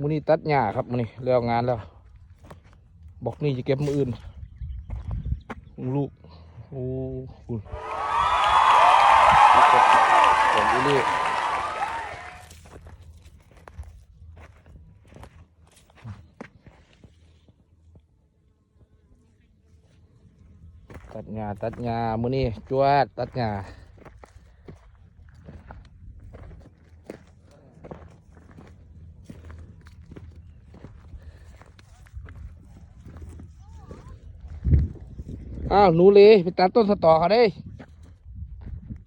มูนี่ตัดหญ้าครับมูนี่แล้วงานแล้ว บอกนี่จะเก็บมืออื่นลูกโอ้โหผลอีเล่ตัดหญ้าตัดหญ้ามูนี่จวดตัดหญ้า อ้าวหนูเลไปตัดต้นสตอเขาได้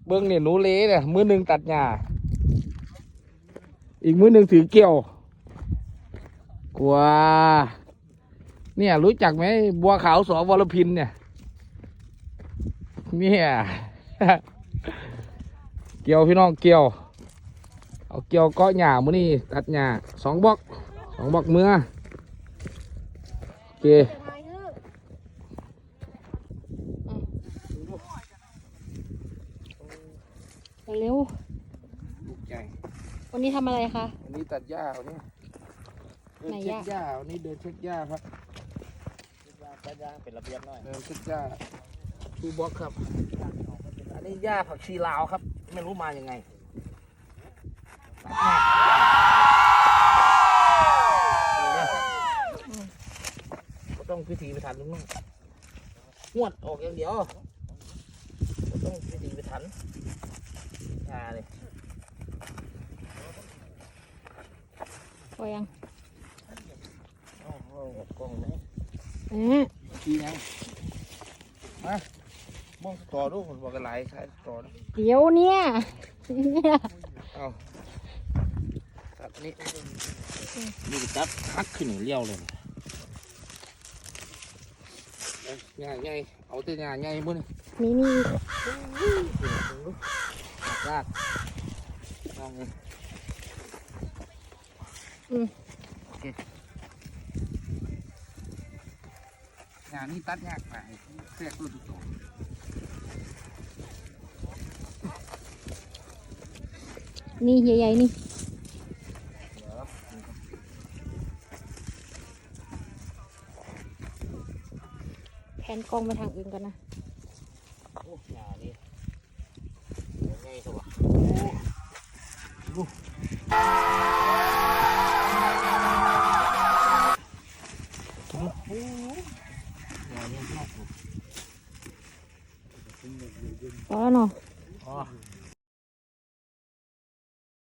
เบิ้งเนี่ยหนูเลเนี่ยมือหนึ่งตัดหญ้าอีกมือหนึ่งถือเกี่ยวกลัวเนี่ยรู้จักไหมบัวขาวสอวรพินเนี่ยเนี่ยเกี่ยวพี่น้องเกี่ยว เอาเกี่ยวกาะหญ้ามือนี่ตัดหญ้าสองบล็อกสองบล็อกมือโอเค เร็วลูกใจวันนี้ทำอะไรคะ วันนี้ตัดหญ้าวันนี้เดินไหนเช็คหญ้า หญ้าวันนี้เดินเช็คหญ้าครับตัดยางเป็นระเบียบหน่อยเดินเช็คหญ้าทูบ็อกครับ อันนี้หญ้าผักชีลาวครับ ไม่รู้มายังไงตัดหญ้าก็ต้องพิธีไปทันลุงน้องหวดออกอย่างเดียวก็ต้องพิธีไปทันหญ้าเลย พ อยังเอาเอาออกกล้องไหมเอ๊ะชี้ไงมามองต่อดูผมบอกกันหลายใช้ต่อนะเดี๋ยวเนี่ยเนี่ยเอาตัดนี่นี่ก็ตัดหักขึ้นอย่างเลี้ยวเลยเอาง่ายง่ายเอาแต่ง่ายง่ายมุ่นมีนี่หักลากเอาไงอืม โอเคงานนี้ตัดยากไปแทรกตัวตัวนี่ใหญ่ๆนี่เดี๋ยวแผนกล้องไปทางอื่นกันนะโอ้ยานี่ง่ายตัวโอ้ Ano? Oh.